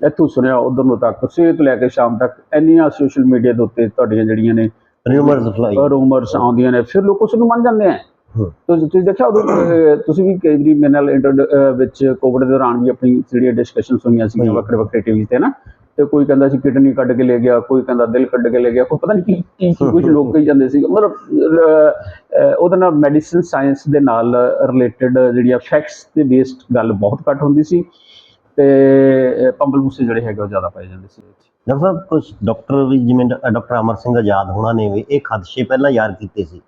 ਇੱਥੋਂ ਸੁਣਿਆ ਉਧਰ ਨੂੰ ਤੱਕ। ਸਵੇਰ ਤੋਂ ਲੈ ਕੇ ਸ਼ਾਮ ਤੱਕ ਇੰਨੀਆਂ ਸੋਸ਼ਲ ਮੀਡੀਆ ਦੇ ਉੱਤੇ ਤੁਹਾਡੀਆਂ ਜਿਹੜੀਆਂ ਨੇ ਰਿਊਮਰਸ ਫਲਾਈ ਰੂਮਰਸ ਆਉਂਦੀਆਂ ਨੇ। ਫਿਰ ਲੋਕ ਉਸ ਨੂੰ ਮੰਨ ਜਾਂਦੇ ਆ। ਹੂੰ। ਤੁਸੀਂ ਤੁਸੀਂ ਦੇਖਿਆ ਉਦੋਂ ਤੁਸੀਂ ਵੀ ਕਈ ਵਾਰੀ ਮੇਰੇ ਨਾਲ ਇੰਟਰ ਵਿੱਚ ਕੋਵਿਡ ਦੇ ਦੌਰਾਨ ਵੀ ਆਪਣੀ ਜਿਹੜੀਆਂ ਡਿਸਕਸ਼ਨਸ ਹੋਈਆਂ ਸੀਗੀਆਂ। ਵੱਖਰੇ ਵੱਖਰੇ ਟੀਵੀ ਤੇ ਨਾ ਤੇ ਕੋਈ ਕਹਿੰਦਾ ਸੀ ਕਿਡਨੀ ਕੱਢ ਕੇ ਲੈ ਗਿਆ ਕੋਈ ਕਹਿੰਦਾ ਦਿਲ ਕੱਢ ਕੇ ਲੈ ਗਿਆ ਕੋਈ ਪਤਾ ਨਹੀਂ ਕੀ ਕੀ ਕੁਝ ਲੋਕ ਕਹੀ ਜਾਂਦੇ ਸੀ। ਮਤਲਬ ਉਹਦੇ ਨਾਲ ਮੈਡੀਸਿਨ ਸਾਇੰਸ ਦੇ ਨਾਲ ਰਿਲੇਟਡ ਜਿਹੜੀਆਂ ਫੈਕਟਸ ਤੇ ਬੇਸਡ ਗੱਲ ਬਹੁਤ ਘੱਟ ਹੁੰਦੀ ਸੀ ਤੇ ਪੰਬਲ ਮੂਸੇ ਜਿਹੜੇ ਹੈਗੇ ਉਹ ਜ਼ਿਆਦਾ ਪਾਏ ਜਾਂਦੇ ਸੀ। ਡਾਕਟਰ ਸਾਹਿਬ ਕੁਝ ਡਾਕਟਰ ਵੀ ਜਿਵੇਂ ਡਾਕਟਰ ਅਮਰ ਸਿੰਘ ਆਜ਼ਾਦ ਹੋਣਾ ਨੇ ਵੀ ਇਹ ਖਦਸ਼ੇ ਪਹਿਲਾਂ ਯਾਰ ਕੀਤੇ ਸੀ।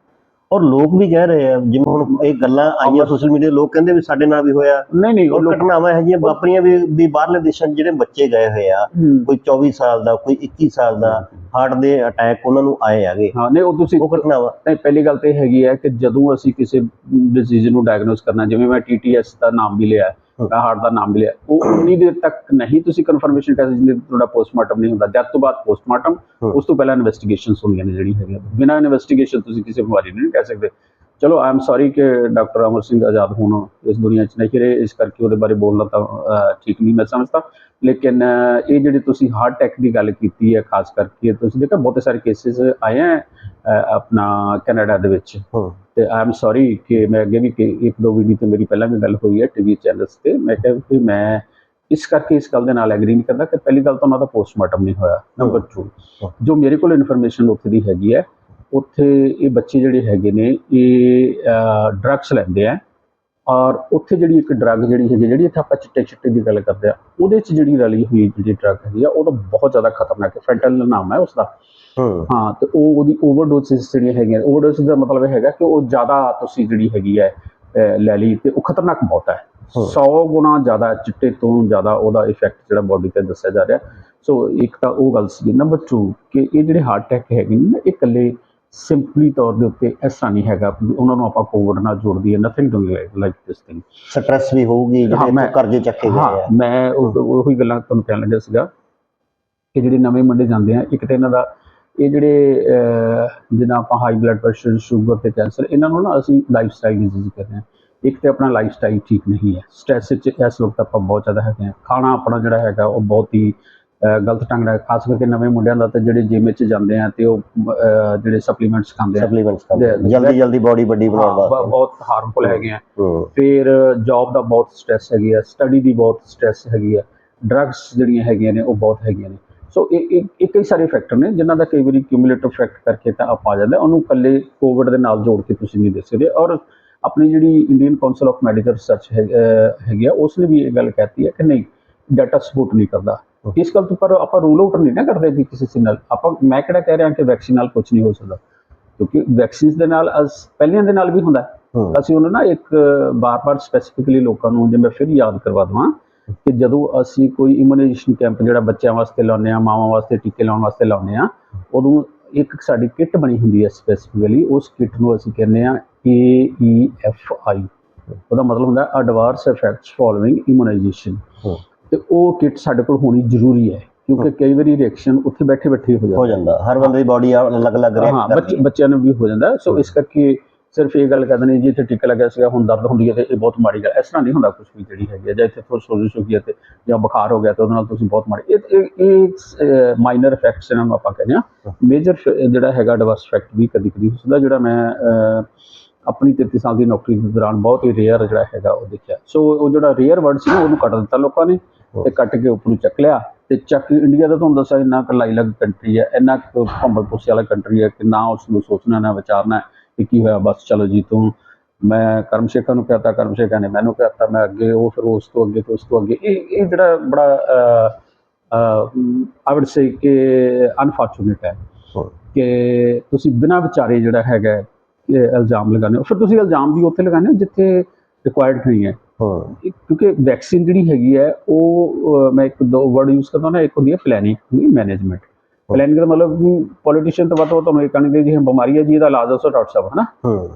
ਔਰ ਲੋਕ ਵੀ ਕਹਿ ਰਹੇ ਆ ਜਿਵੇਂ ਹੁਣ ਇਹ ਗੱਲਾਂ ਆਈਆਂ ਸੋਸ਼ਲ ਮੀਡੀਆ ਲੋਕ ਕਹਿੰਦੇ ਵੀ ਸਾਡੇ ਨਾਲ ਵੀ ਹੋਇਆ ਨਹੀਂ ਨਹੀਂ ਉਹ ਘਟਨਾਵਾਂ ਇਹੋ ਜਿਹੀਆਂ ਵਾਪਰੀਆਂ ਵੀ ਵੀ ਬਾਹਰਲੇ ਦੇਸ਼ਾਂ ਜਿਹੜੇ ਬੱਚੇ ਗਏ ਹੋਏ ਆ। ਕੋਈ 24 ਸਾਲ ਦਾ ਕੋਈ 21 ਸਾਲ ਦਾ ਹਾਰਟ ਦੇ ਅਟੈਕ ਉਹਨਾਂ ਨੂੰ ਆਏ ਹੈਗੇ ਹਾਂ ਨਹੀਂ ਉਹ ਤੁਸੀਂ ਉਹ ਘਟਨਾਵਾਂ ਨਹੀਂ ਪਹਿਲੀ ਗੱਲ ਤੇ ਹੈਗੀ ਹੈ ਕਿ ਜਦੋਂ ਅਸੀਂ ਕਿਸੇ ਡਿਜ਼ੀਜ਼ ਨੂੰ ਡਾਇਗਨੋਸ ਕਰਨਾ ਜਿਵੇਂ ਮੈਂ TTS ਦਾ ਨਾਮ ਵੀ ਲਿਆ ਮੈਂ ਹਾਰਟ ਦਾ ਨਾਮ ਵੀ ਲਿਆ ਉਹ ਉਨੀ ਦੇਰ ਤੱਕ ਨਹੀਂ ਤੁਸੀਂ ਕਨਫਰਮੇਸ਼ਨ ਕਰ ਜਿੰਨੇ ਤੁਹਾਡਾ ਪੋਸਟਮਾਰਟਮ ਨਹੀਂ ਹੁੰਦਾ। ਜਦ ਤੋਂ ਬਾਅਦ ਪੋਸਟਮਾਰਟਮ। ਉਸ ਤੋਂ ਪਹਿਲਾਂ ਇਨਵੈਸਟੀਗੇਸ਼ਨਸ ਹੁੰਦੀਆਂ ਨੇ ਜਿਹੜੀ ਹੈਗੀਆਂ। ਬਿਨਾਂ ਇਨਵੈਸਟੀਗੇਸ਼ਨ ਤੁਸੀਂ ਕਿਸੇ ਬਿਮਾਰੀ ਨੂੰ ਨਹੀਂ ਕਹਿ ਸਕਦੇ। ਚਲੋ ਆਈ ਐਮ ਸੌਰੀ ਕਿ ਡਾਕਟਰ ਅਮਰ ਸਿੰਘ ਆਜ਼ਾਦ ਹੁਣ ਇਸ ਦੁਨੀਆ 'ਚ ਨਹੀਂ ਰਹੇ ਇਸ ਕਰਕੇ ਉਹਦੇ ਬਾਰੇ ਬੋਲਣਾ ਤਾਂ ਠੀਕ ਨਹੀਂ ਮੈਂ ਸਮਝਦਾ। ਲੇਕਿਨ ਇਹ ਜਿਹੜੀ ਤੁਸੀਂ ਹਾਰਟ ਅਟੈਕ ਦੀ ਗੱਲ ਕੀਤੀ ਹੈ ਖਾਸ ਕਰਕੇ ਤੁਸੀਂ ਦੇਖਿਆ ਬਹੁਤ ਸਾਰੇ ਕੇਸਿਸ ਆਏ ਅਹ, ਆਪਣਾ ਕੈਨੇਡਾ ਦੇ ਵਿੱਚ। ਤੇ ਆਈ ਐਮ ਸੌਰੀ ਕਿ ਮੈਂ ਅੱਗੇ ਵੀ ਇੱਕ ਦੋ ਵੀਡੀਓ ਤੇ ਮੇਰੀ ਪਹਿਲਾਂ ਵੀ ਗੱਲ ਹੋਈ ਹੈ ਟੀਵੀ ਚੈਨਲਸ ਤੇ। ਮੈਂ ਕਿਹਾ ਕਿ ਮੈਂ ਇਸ ਕਰਕੇ ਇਸ ਗੱਲ ਦੇ ਨਾਲ ਐਗਰੀ ਨਹੀਂ ਕਰਦਾ ਕਿ ਪਹਿਲੀ ਗੱਲ ਤਾਂ ਉਹਨਾਂ ਦਾ ਪੋਸਟਮਾਰਟਮ ਨਹੀਂ ਹੋਇਆ ਨੰਬਰ 2 ਹਮ। ਜੋ ਮੇਰੇ ਕੋਲ ਇਨਫੋਰਮੇਸ਼ਨ ਉੱਥੇ ਦੀ ਹੈਗੀ ਹੈ ਉੱਥੇ ਇਹ ਬੱਚੇ ਜਿਹੜੇ ਹੈਗੇ ਨੇ ਇਹ ਡਰੱਗਸ ਲੈਂਦੇ ਆ ਔਰ ਉੱਥੇ ਜਿਹੜੀ ਇੱਕ ਡਰੱਗ ਜਿਹੜੀ ਹੈਗੀ ਜਿਹੜੀ ਇੱਥੇ ਆਪਾਂ ਚਿੱਟੇ ਚਿੱਟੇ ਦੀ ਗੱਲ ਕਰਦੇ ਆ ਉਹਦੇ 'ਚ ਜਿਹੜੀ ਰਲੀ ਹੋਈ ਜਿਹੜੀ ਡਰੱਗ ਹੈਗੀ ਆ ਉਹ ਤਾਂ ਬਹੁਤ ਜ਼ਿਆਦਾ ਖਤਰਨਾਕ ਹੈ ਫੈਂਟਲ ਨਾਮ ਹੈ ਉਸਦਾ। ਹੂੰ। ਹਾਂ ਤੇ ਉਹ ਉਹਦੀ ਓਵਰਡੋਸਿਸ ਜਿਹੜੀਆਂ ਹੈਗੀਆਂ ਓਵਰਡੋਸਿਸ ਦਾ ਮਤਲਬ ਇਹ ਹੈਗਾ ਕਿ ਉਹ ਜ਼ਿਆਦਾ ਤੁਸੀਂ ਜਿਹੜੀ ਹੈਗੀ ਹੈ ਲੈ ਲਈ ਤੇ ਉਹ ਖਤਰਨਾਕ ਬਹੁਤ ਹੈ। ਹਮ। 100 ਗੁਣਾ ਜ਼ਿਆਦਾ ਚਿੱਟੇ ਤੋਂ ਜ਼ਿਆਦਾ ਉਹਦਾ ਇਫੈਕਟ ਜਿਹੜਾ ਬਾਡੀ ਤੇ ਦੱਸਿਆ ਜਾ ਰਿਹਾ। ਸੋ ਇੱਕ ਤਾਂ ਉਹ ਗੱਲ ਸੀ ਨੰਬਰ 2 ਕਿ ਇਹ ਜਿਹੜੇ ਹਾਰਟ ਅਟੈਕ ਹੈਗੇ ਨੇ ਨਾ, ਇਹ ਇਕੱਲੇ ਸਿੰਪਲੀ ਤੌਰ ਦੇ ਉੱਤੇ ਐਸਾ ਨਹੀਂ ਹੈਗਾ। ਉਹਨਾਂ ਨੂੰ ਆਪਾਂ ਕੋਵਿਡ ਨਾਲ ਜੋੜ ਦਈਏ nothing doing like this thing stress ਵੀ ਹੋਊਗੀ ਹਾਂ, ਜਿਹੜੇ ਕਰਜ਼ੇ ਚੱਕੇ ਗਏ ਹਾਂ ਆ। ਮੈਂ ਉਹ- ਗੱਲਾਂ ਤੁਹਾਨੂੰ ਕਹਿਣ ਲੱਗਾ ਸੀਗਾ ਕਿ ਜਿਹੜੇ ਨਵੇਂ ਮੁੰਡੇ ਜਾਂਦੇ ਆ ਇੱਕ ਤਾਂ ਇਹਨਾਂ ਦਾ ਇਹ ਜਿਹੜੇ ਜਿੱਦਾਂ ਆਪਾਂ ਹਾਈ ਬਲੱਡ ਪ੍ਰੈਸ਼ਰ ਸ਼ੂਗਰ ਤੇ ਕੈਂਸਰ ਇਹਨਾਂ ਨੂੰ ਨਾ ਅਸੀਂ ਲਾਈਫ ਸਟਾਈਲ ਡਿਜ਼ੀਜ਼ ਕਹਿੰਦੇ ਆ। ਇੱਕ ਤੇ ਆਪਣਾ ਲਾਈਫ ਸਟਾਈਲ ਠੀਕ ਨਹੀਂ ਹੈ। ਸਟ੍ਰੈਸ ਵਿੱਚ ਇਸ ਵਕਤ ਆਪਾਂ ਬਹੁਤ ਜ਼ਿਆਦਾ ਹੈਗੇ ਆ। ਖਾਣਾ ਆਪਣਾ ਜਿਹੜਾ ਹੈਗਾ ਉਹ ਬਹੁਤ ਹੀ ਗਲਤ ਢੰਗ ਨਾਲ ਖਾਸ ਕਰਕੇ ਨਵੇਂ ਮੁੰਡਿਆਂ ਦਾ ਤੇ ਜਿਹੜੇ ਜਿਮ ਵਿੱਚ ਜਾਂਦੇ ਆ ਤੇ ਉਹ ਜਿਹੜੇ ਸਪਲੀਮੈਂਟਸ ਖਾਂਦੇ ਆ। ਸਪਲੀਮੈਂਟਸ ਦੇ- ਜਲਦੀ ਜਲਦੀ ਬਾਡੀ ਵੱਡੀ ਬਣਾਉਣ ਵਾਸਤੇ। ਬਹੁਤ ਹਾਰਮਫੁਲ ਹੈਗੇ ਆ। ਫਿਰ ਜੌਬ ਦਾ ਬਹੁਤ ਸਟ੍ਰੈਸ ਹੈਗੀ ਆ ਸਟੱਡੀ ਦੀ ਬਹੁਤ ਸਟ੍ਰੈਸ ਹੈਗੀ ਆ। ਡਰੱਗਸ ਜਿਹੜੀਆਂ ਹੈਗੀਆਂ ਨੇ ਉਹ ਬਹੁਤ ਹੈਗੀਆਂ ਨੇ। ਸੋ ਇਹ ਇਹ ਕਈ ਸਾਰੇ ਫੈਕਟਰ ਨੇ ਜਿਨ੍ਹਾਂ ਦਾ ਕਈ ਵਾਰੀ ਕਿਊਮੂਲੇਟਿਵ ਇਫੈਕਟ ਕਰਕੇ ਤਾਂ ਆਪ ਆ ਜਾਂਦਾ ਉਹਨੂੰ ਇਕੱਲੇ ਕੋਵਿਡ ਦੇ ਨਾਲ ਜੋੜ ਕੇ ਤੁਸੀਂ ਨਹੀਂ ਦੇਖ ਸਕਦੇ। ਔਰ ਆਪਣੀ ਜਿਹੜੀ Indian Council of Medical Research ਹੈਗੀ ਆ ਉਸ ਨੇ ਵੀ ਇਹ ਗੱਲ ਕਹਿਤੀ ਹੈ ਕਿ ਨਹੀਂ ਡਾਟਾ ਸਪੋਰਟ ਨਹੀਂ ਕਰਦਾ। ਇਸ ਗੱਲ ਤੋਂ ਪਰ ਆਪਾਂ ਰੂਲ ਆਊਟ ਨਹੀਂ ਨਾ ਕਰਦੇ ਵੀ ਕਿਸੇ ਚੀਜ਼ ਨਾਲ। ਆਪਾਂ ਮੈਂ ਕਿਹੜਾ ਕਹਿ ਰਿਹਾ ਕਿ ਵੈਕਸੀਨ ਨਾਲ ਕੁਝ ਨਹੀਂ ਹੋ ਸਕਦਾ। ਕਿਉਂਕਿ ਵੈਕਸੀਨਸ ਦੇ ਨਾਲ ਅਸ ਪਹਿਲਿਆਂ ਦੇ ਨਾਲ ਵੀ ਹੁੰਦਾ। ਅਸੀਂ ਉਹਨੂੰ ਨਾ ਇੱਕ ਬਾਰ-ਬਾਰ ਸਪੈਸੀਫਿਕਲੀ ਲੋਕਾਂ ਨੂੰ ਜੇ ਮੈਂ ਫਿਰ ਯਾਦ ਕਰਵਾ ਦਵਾਂ ਕਿ ਜਦੋਂ ਅਸੀਂ ਕੋਈ ਇਮੂਨਾਈਜੇਸ਼ਨ ਕੈਂਪ ਜਿਹੜਾ ਬੱਚਿਆਂ ਵਾਸਤੇ ਲਾਉਂਦੇ ਆ ਮਾਵਾਂ ਵਾਸਤੇ ਟੀਕੇ ਲਾਉਣ ਵਾਸਤੇ ਲਾਉਂਦੇ ਆ ਉਦੋਂ ਇੱਕ ਸਾਡੀ ਕਿੱਟ ਬਣੀ ਹੁੰਦੀ ਹੈ ਸਪੈਸੀਫਿਕਲੀ ਉਸ ਕਿੱਟ ਨੂੰ ਅਸੀਂ ਕਹਿੰਦੇ ਆ AEFI ਉਹਦਾ ਮਤਲਬ ਹੁੰਦਾ ਐਡਵਰਸ ਇਫੈਕਟਸ ਫੋਲੋਇੰਗ ਇਮੂਨਾਈਜੇਸ਼ਨ ਤੇ ਉਹ ਕਿੱਟ ਸਾਡੇ ਕੋਲ ਹੋਣੀ ਜ਼ਰੂਰੀ ਹੈ ਕਿਉਂਕਿ ਕਈ ਵਾਰੀ ਰਿਐਕਸ਼ਨ ਉੱਥੇ ਬੈਠੇ ਬੈਠੇ ਹੀ ਜਾਂਦਾ ਹੋ ਜਾਂਦਾ। ਹਰ ਬੰਦੇ ਦੀ ਬਾਡੀ ਅਲੱਗ-ਅਲੱਗ ਹਾਂ ਰਿਐਕਟ ਬੱਚ- ਕਰਦੀ ਹੈ। ਬੱਚਿਆਂ ਨੂੰ ਵੀ ਹੋ ਜਾਂਦਾ। ਸੋ ਇਸ ਕਰਕੇ ਸਿਰਫ ਇਹ ਗੱਲ ਕਹਿੰਦੇ ਨੇ ਜੀ ਇੱਥੇ ਟਿੱਕਾ ਲੱਗਿਆ ਸੀਗਾ ਹੁਣ ਦਰਦ ਹੁੰਦੀ ਹੈ ਤੇ ਇਹ ਬਹੁਤ ਮਾੜੀ ਗੱਲ ਇਸ ਤਰ੍ਹਾਂ ਨਹੀਂ ਹੁੰਦਾ ਕੁਝ ਵੀ ਜਿਹੜੀ ਹੈਗੀ ਹੈ ਜਾਂ ਇੱਥੇ ਥੋੜੀ ਸੋਜ਼ਿਸ਼ ਹੋ ਗਈ ਤੇ ਜਾਂ ਬੁਖਾਰ ਹੋ ਗਿਆ ਤੇ ਉਹਦੇ ਨਾਲ ਤੁਸੀਂ ਬਹੁਤ ਮਾੜੀ ਇਹ ਇਹ- ਮਾਈਨਰ ਇਫੈਕਟਸ ਇਹਨਾਂ ਨੂੰ ਆਪਾਂ ਕਹਿੰਦੇ ਆ ਮੇਜਰ ਜਿਹੜਾ ਹੈਗਾ ਐਡਵਰਸ ਇਫੈਕਟ ਵੀ ਕਦੀ ਕਦੀ ਹੋ ਸਕਦਾ ਜਿਹੜਾ ਮੈਂ ਆਪਣੀ 33 ਸਾਲ ਦੀ ਨੌਕਰੀ ਦੇ ਦੌਰਾਨ ਬਹੁਤ ਹੀ ਰੇਅਰ ਜਿਹੜਾ ਹੈਗਾ ਉਹ ਦੇਖਿਆ। ਸੋ ਉਹ ਜਿਹੜਾ ਰੇਅਰ ਵਰਡ ਸੀ ਉਹਨੂੰ ਕੱਟ ਦਿੱਤਾ ਲੋਕਾਂ ਨੇ। ਤੇ ਕੱਟ ਕੇ ਉੱਪਰੋਂ ਚੱਕ ਲਿਆ ਤੇ ਚੱਕ ਇੰਡੀਆ ਦਾ ਤੁਹਾਨੂੰ ਦੱਸਿਆ ਇੰਨਾ ਕੁ ਲਾਈਲਗ ਕੰਟਰੀ ਹੈ ਇੰਨਾ ਕੁ ਭੰਬਲ ਪੁੱਸੇ ਵਾਲਾ ਕੰਟਰੀ ਹੈ ਕਿ ਨਾ ਉਸ ਨੂੰ ਸੋਚਣਾ ਨਾ ਵਿਚਾਰਨਾ ਕਿ ਕੀ ਹੋਇਆ ਬਸ ਚਲੋ ਜੀ ਤੂੰ ਮੈਂ ਕਰਮ ਸ਼ੇਖਰ ਨੂੰ ਕਹਤਾ ਕਰਮ ਸ਼ੇਖਰ ਨੇ ਮੈਨੂੰ ਕਹਤਾ ਮੈਂ ਅੱਗੇ ਉਹ ਫਿਰ ਉਸ ਤੋਂ ਅੱਗੇ ਤੇ ਉਸ ਤੋਂ ਅੱਗੇ ਇਹ ਇਹ ਜਿਹੜਾ ਬੜਾ ਆਈ ਵੁੱਡ ਸੇ ਕਿ ਅਨਫੋਰਚੂਨੇਟ ਹੈ ਹੂੰ। ਕਿ ਤੁਸੀਂ ਬਿਨਾਂ ਵਿਚਾਰੇ ਜਿਹੜਾ ਹੈਗਾ ਇਹ ਇਲਜ਼ਾਮ ਲਗਾਉਂਦੇ ਹੋ। ਫਿਰ ਤੁਸੀਂ ਇਲਜ਼ਾਮ ਵੀ ਉੱਥੇ ਲਗਾਉਂਦੇ ਹੋ ਜਿੱਥੇ ਰਿਕੁਆਇਰਡ ਨਹੀਂ ਹੈ। ਹੂੰ। ਕਿਉਂਕਿ ਵੈਕਸੀਨ ਜਿਹੜੀ ਹੈਗੀ ਹੈ ਉਹ ਮੈਂ ਇੱਕ ਦੋ ਵਰਡ ਯੂਜ਼ ਕਰਦਾ ਨਾ ਇੱਕ ਹੁੰਦੀ ਹੈ ਪਲੈਨਿੰਗ ਹੁੰਦੀ ਮੈਨੇਜਮੈਂਟ ਪਲੈਨਿੰਗ ਦਾ ਮਤਲਬ ਪੋਲੀਟੀਸ਼ੀਅਨ ਤੋਂ ਵੱਧ ਤੁਹਾਨੂੰ ਇਹ ਕਹਿਣਗੇ ਜੀ ਬਿਮਾਰੀ ਹੈ ਜੀ ਇਹਦਾ ਇਲਾਜ ਦੱਸੋ ਡਾਕਟਰ ਸਾਹਿਬ ਹਨਾ?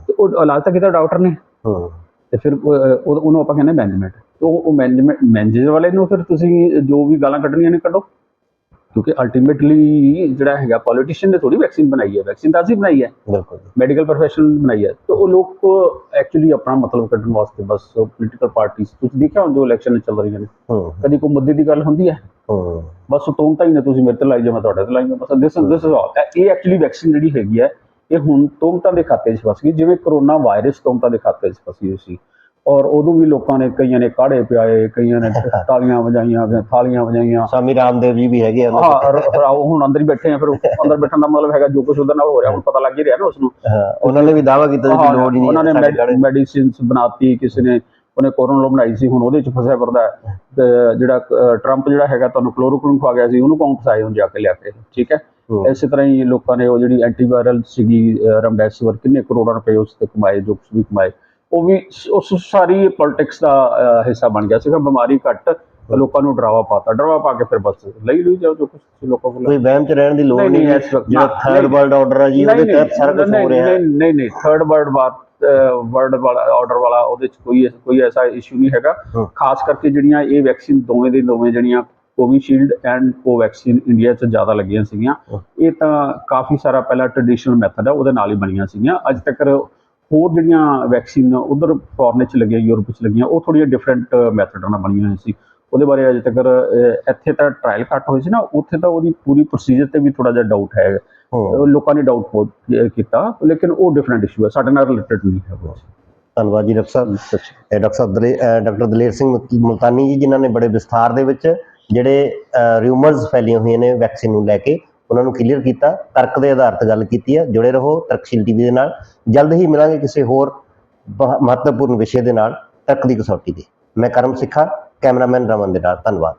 ਤੇ ਉਹ ਇਲਾਜ ਤਾਂ ਕਿਤਾ ਡਾਕਟਰ ਨੇ। ਹੂੰ। ਤੇ ਫਿਰ ਉਹ- ਉਹ- ਉਹਨੂੰ ਆਪਾਂ ਕਹਿੰਦੇ ਮੈਨੇਜਮੈਂਟ ਉਹ ਉਹ ਮੈਨੇਜਮੈਂਟ ਮੈਨੇਜਰ ਵਾਲੇ ਨੂੰ ਫਿਰ ਤੁਸੀਂ ਜੋ ਵੀ ਗਾਲਾਂ ਕੱਢਣੀਆਂ ਨੇ ਕੱਢੋ। ਕਿਉਂਕਿ ਅਲਟੀਮੇਟਲੀ ਜਿਹੜਾ ਹੈਗਾ ਪੋਲੀਟੀਸ਼ੀਅਨ ਨੇ ਥੋੜੀ ਵੈਕਸੀਨ ਬਣਾਈ ਹੈ ਵੈਕਸੀਨ ਤਾਂ ਅਸੀਂ ਬਣਾਈ ਹੈ। ਬਿਲਕੁਲ ਮੈਡੀਕਲ ਪ੍ਰੋਫੈਸ਼ਨਲ ਬਣਾਈ ਹੈ। ਤੇ ਉਹ ਲੋਕ ਐਕਚੁਅਲੀ ਆਪਣਾ ਮਤਲਬ ਕੱਢਣ ਵਾਸਤੇ ਬਸ ਪੋਲੀਟੀਕਲ ਪਾਰਟੀਆਂ ਤੁਸੀਂ ਦੇਖਿਆ ਜੋ ਇਲੈਕਸ਼ਨ ਚੱਲ ਰਹੀਆਂ ਨੇ? ਕਦੀ ਕੋਈ ਮੁੱਦੇ ਦੀ ਗੱਲ ਹੁੰਦੀ ਹੈ? ਹੂੰ। ਬਸ ਤੂੰ ਤਾਂ ਹੀ ਨੇ ਤੁਸੀਂ ਮੇਰੇ ਤੇ ਲਾਈ ਜਾ ਮੈਂ ਤੁਹਾਡੇ ਤੇ ਲਾਈ ਜਾ ਬਸ ਦਿਸ ਦਿਸ ਇਜ਼ ਆਲ ਇਹ ਐਕਚੁਅਲੀ ਵੈਕਸੀਨ ਜਿਹੜੀ ਹੈਗੀ ਹੈ ਇਹ ਹੁਣ ਤੁਮਤਾਂ ਦੇ ਖਾਤੇ 'ਚ ਫਸ ਗਈ। ਜਿਵੇਂ ਕਰੋਨਾ ਵਾਇਰਸ ਤੁਮਤਾਂ ਦੇ ਖਾਤੇ 'ਚ ਫਸੀ ਹੋਈ ਸੀ। ਔਰ ਉਦੋਂ ਵੀ ਲੋਕਾਂ ਨੇ ਕਈਆਂ ਨੇ ਕਾੜੇ ਪਿਆਏ ਕਈਆਂ ਨੇ ਤਾਲੀਆਂ ਵਜਾਈਆਂ ਥਾਲੀਆਂ ਵਜਾਈਆਂ ਸਾਮੀ ਰਾਮਦੇਵ ਜੀ ਵੀ ਹੈਗੇ ਆ ਉਹਨਾਂ ਹਾਂ ਹੁਣ ਅੰਦਰ ਹੀ ਬੈਠੇ ਆ ਫਿਰ ਅੰਦਰ ਬੈਠਣ ਦਾ ਮਤਲਬ ਹੈਗਾ ਜੋ ਕੁਝ ਉਹਦੇ ਨਾਲ ਹੋ ਰਿਹਾ ਹੁਣ ਪਤਾ ਲੱਗ ਹੀ ਰਿਹਾ ਨਾ ਉਸ ਨੂੰ ਉਹਨਾਂ ਨੇ ਵੀ ਦਾਅਵਾ ਕੀਤਾ ਕਿ ਲੋੜ ਨਹੀਂ ਉਹਨਾਂ ਨੇ। ਮੈਡੀਸਿਨਸ ਬਣਾਤੀ ਕਿਸੇ ਨੇ ਉਹਨੇ ਕੋਰੋਨਾ ਬਣਾਈ ਸੀ ਹੁਣ ਉਹਦੇ ਚ ਫਸਿਆ ਫਿਰਦਾ। ਤੇ ਜਿਹੜਾ ਟਰੰਪ ਜਿਹੜਾ ਹੈਗਾ ਤੁਹਾਨੂੰ ਕਲੋਰੋਕੁਇਨ ਖਵਾ ਗਿਆ ਸੀ ਉਹਨੂੰ ਕੌਣ ਫਸਾਏ ਹੁਣ ਜਾ ਕੇ ਲਿਆ ਕੇ ਠੀਕ ਹੈ। ਇਸੇ ਤਰ੍ਹਾਂ ਹੀ ਲੋਕਾਂ ਨੇ ਉਹ ਜਿਹੜੀ ਐਂਟੀਵਾਇਰਲ ਸੀਗੀ ਰਮਡੈਸਿਵਰ ਕਿੰਨੇ ਕਰੋੜਾਂ ਰੁਪਏ ਉਸ ਤੇ ਕਮਾਏ ਜੋ ਕੁਛ ਵੀ ਕਮਾਏ ਉਹ ਵੀ ਉਸ ਸਾਰੀ ਪੋਲਿਟਿਕਸ ਦਾ ਹਿੱਸਾ ਬਣ ਗਿਆ ਸੀਗਾ ਬਿਮਾਰੀ ਘੱਟ ਲੋਕਾਂ ਨੂੰ ਡਰਾਵਾ ਪਾਤਾ। ਡਰਾਵਾ ਪਾ ਕੇ ਫਿਰ ਬਸ ਲਈ ਲਈ ਜਾਓ ਜੋ ਤੁਸੀਂ ਲੋਕਾਂ ਕੋਲ। ਕੋਈ ਵਹਿਮ ਚ ਰਹਿਣ ਦੀ ਲੋੜ ਨਹੀਂ, ਵਕਤ- ਜਿਹੜਾ ਥਰਡ। ਵਰਲਡ ਆਰਡਰ ਹੈ ਜੀ ਉਹਦੇ ਤਹਿਤ ਸਾਰਾ ਕੁਝ ਹੋ ਰਿਹਾ ਹੈ। ਨਹੀਂ ਨਹੀਂ ਨਹੀਂ। ਥਰਡ ਵਰਲਡ ਵਾਰ ਵਰਲਡ ਵਾਲਾ ਆਰਡਰ ਵਾਲਾ ਉਹਦੇ ਚ ਕੋਈ ਕੋਈ ਐਸਾ ਇਸ਼ੂ ਨਹੀਂ ਹੈਗਾ। ਹਾਂ। ਖਾਸ ਕਰਕੇ ਜਿਹੜੀਆਂ ਇਹ ਵੈਕਸੀਨ ਦੋਵੇਂ ਦੇ ਦੋਵੇਂ ਜਿਹੜੀਆਂ ਕੋਵਿਸ਼ੀਲਡ ਐਂਡ ਕੋਵੈਕਸੀਨ ਇੰਡੀਆ 'ਚ ਜ਼ਿਆਦਾ ਲੱਗੀਆਂ ਸੀਗੀਆਂ। ਹਾਂ। ਇਹ ਤਾਂ ਕਾਫੀ ਸਾਰਾ ਪਹਿਲਾਂ ਟ੍ਰੈਡੀਸ਼ਨਲ ਮੈਥਡ ਹੈ ਉਹਦੇ ਨਾਲ ਹੀ ਬਣੀਆਂ ਸੀਗੀਆਂ। ਅੱਜ ਤੱਕ ਹੋਰ ਜਿਹੜੀਆਂ ਵੈਕਸੀਨ ਉਧਰ ਫੋਰਨ 'ਚ ਲੱਗੀਆਂ ਯੂਰਪ 'ਚ ਲੱਗੀਆਂ ਉਹ ਥੋੜੀਆਂ ਡਿਫਰੈਂਟ ਮੈਥਡਾਂ ਨਾਲ ਬਣੀਆਂ ਹੋਈਆਂ ਸੀ। ਉਹਦੇ ਬਾਰੇ ਅਜੇ ਤੱਕ ਇੱਥੇ ਤਾਂ ਟ੍ਰਾਇਲ ਘੱਟ ਹੋਏ ਸੀ ਨਾ ਉੱਥੇ ਤਾਂ ਉਹਦੀ ਪੂਰੀ ਪ੍ਰੋਸੀਜਰ ਤੇ ਵੀ ਥੋੜਾ ਜਿਹਾ ਡਾਊਟ ਹੈ। ਲੋਕਾਂ ਨੇ ਡਾਊਟ ਬਹੁਤ ਕੀਤਾ ਲੇਕਿਨ ਉਹ ਡਿਫਰੈਂਟ ਇਸ਼ੂ ਹੈ ਸਾਡੇ ਨਾਲ ਰਿਲੇਟਡ ਨਹੀਂ ਹੈ ਉਹ। ਧੰਨਵਾਦ ਜੀ ਡਾਕਟਰ ਸਾਹਿਬ। ਡਾਕਟਰ ਸਾਹਿਬ ਦਲੇ ਡਾਕਟਰ ਦਲੇਰ ਸਿੰਘ ਮੁਲ- ਮੁਲਤਾਨੀ ਜੀ ਜਿਨ੍ਹਾਂ ਨੇ ਬੜੇ ਵਿਸਥਾਰ ਦੇ ਵਿੱਚ ਜਿਹੜੇ ਰਿਊਮਰਸ ਫੈਲੀਆਂ ਹੋਈਆਂ ਨੇ ਵੈਕਸੀਨ ਨੂੰ ਲੈ ਕੇ ਉਹਨਾਂ ਨੂੰ ਕਲੀਅਰ ਕੀਤਾ, ਤਰਕ ਦੇ ਆਧਾਰ ਤੇ ਗੱਲ ਕੀਤੀ ਹੈ, ਜੁੜੇ ਰਹੋ ਤਰਕਸ਼ੀਲ ਟੀਵੀ ਦੇ ਨਾਲ। ਜਲਦ ਹੀ ਮਿਲਾਂਗੇ ਕਿਸੇ ਹੋਰ ਮਹੱਤਵਪੂਰਨ ਵਿਸ਼ੇ ਦੇ ਨਾਲ ਤਰਕ ਦੀ ਕਸੌਟੀ ਦੇ ਮੈਂ ਕਰਮ ਸਿੱਖਾ, ਕੈਮਰਾਮੈਨ ਰਮਨ ਦੇ ਨਾਲ, ਧੰਨਵਾਦ।